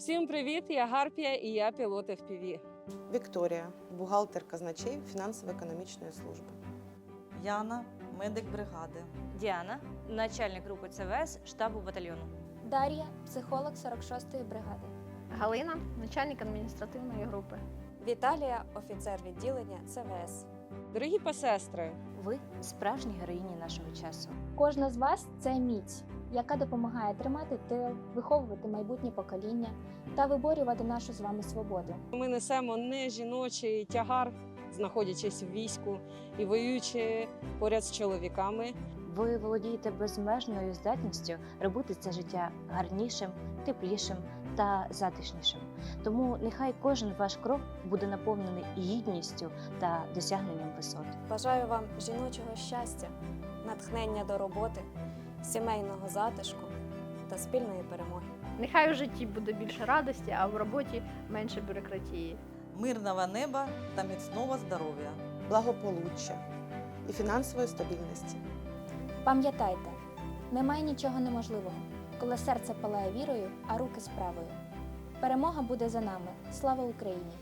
Всім привіт! Я Гарпія і я пілот FPV. Вікторія, бухгалтер казначей фінансово-економічної служби. Яна, медик бригади. Діана, начальник групи ЦВС штабу батальйону. Дар'я, психолог 46-ї бригади. Галина, начальник адміністративної групи. Віталія, офіцер відділення ЦВС. Дорогі посестри, Ви справжні героїні нашого часу. Кожна з вас це міць, яка допомагає тримати тил, виховувати майбутнє покоління та виборювати нашу з вами свободу. ми несемо не жіночий тягар, знаходячись в війську і воюючи поряд з чоловіками. Ви володієте безмежною здатністю робити це життя гарнішим, теплішим та затишнішим. Тому нехай кожен ваш крок буде наповнений гідністю та досягненням висот. Бажаю вам жіночого щастя, натхнення до роботи, сімейного затишку та спільної перемоги. Нехай у житті буде більше радості, а в роботі менше бюрократії. Мирного неба та міцного здоров'я. Благополуччя і фінансової стабільності. Пам'ятайте, немає нічого неможливого, коли серце палає вірою, а руки справою. Перемога буде за нами. Слава Україні!